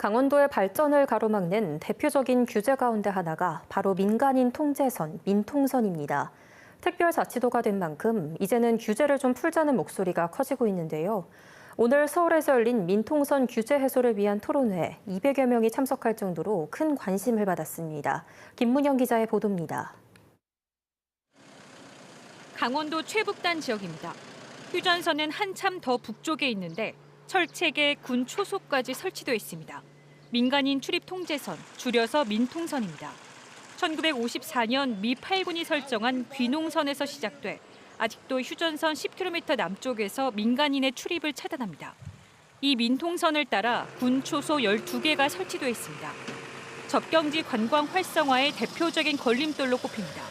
강원도의 발전을 가로막는 대표적인 규제 가운데 하나가 바로 민간인 통제선, 민통선입니다. 특별자치도가 된 만큼 이제는 규제를 좀 풀자는 목소리가 커지고 있는데요. 오늘 서울에서 열린 민통선 규제 해소를 위한 토론회 200여 명이 참석할 정도로 큰 관심을 받았습니다. 김문영 기자의 보도입니다. 강원도 최북단 지역입니다. 휴전선은 한참 더 북쪽에 있는데 철책에 군 초소까지 설치돼 있습니다. 민간인 출입 통제선, 줄여서 민통선입니다. 1954년 미 8군이 설정한 귀농선에서 시작돼 아직도 휴전선 10km 남쪽에서 민간인의 출입을 차단합니다. 이 민통선을 따라 군 초소 12개가 설치돼 있습니다. 접경지 관광 활성화의 대표적인 걸림돌로 꼽힙니다.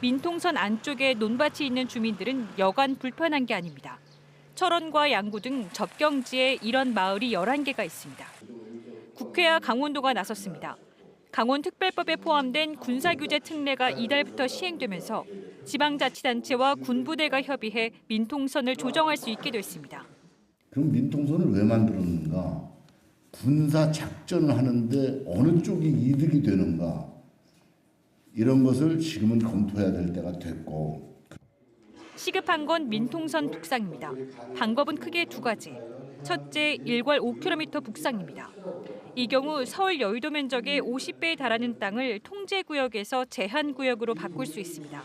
민통선 안쪽에 논밭이 있는 주민들은 여간 불편한 게 아닙니다. 철원과 양구 등 접경지에 이런 마을이 11개가 있습니다. 국회와 강원도가 나섰습니다. 강원특별법에 포함된 군사규제 특례가 이달부터 시행되면서 지방자치단체와 군부대가 협의해 민통선을 조정할 수 있게 됐습니다. 그럼 민통선을 왜 만들었는가? 군사 작전을 하는데 어느 쪽이 이득이 되는가? 이런 것을 지금은 검토해야 될 때가 됐고 시급한 건 민통선 북상입니다. 방법은 크게 두 가지. 첫째, 일괄 5km 북상입니다. 이 경우 서울 여의도 면적의 50배에 달하는 땅을 통제구역에서 제한구역으로 바꿀 수 있습니다.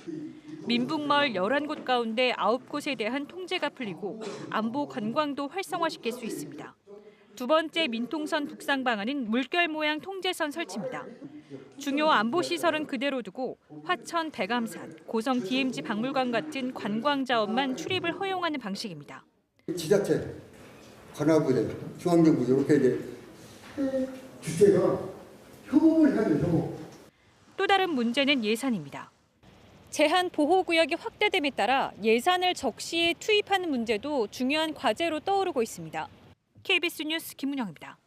민북마을 11곳 가운데 9곳에 대한 통제가 풀리고 안보 관광도 활성화시킬 수 있습니다. 두 번째 민통선 북상 방안은 물결 모양 통제선 설치입니다. 중요 안보 시설은 그대로 두고 화천, 대감산, 고성 DMZ 박물관 같은 관광 자원만 출입을 허용하는 방식입니다. 지자체, 관할부대, 중앙정부 이렇게 이제 주체가 협업을 해야 돼요. 협업. 또 다른 문제는 예산입니다. 제한 보호 구역이 확대됨에 따라 예산을 적시에 투입하는 문제도 중요한 과제로 떠오르고 있습니다. KBS 뉴스 김문영입니다.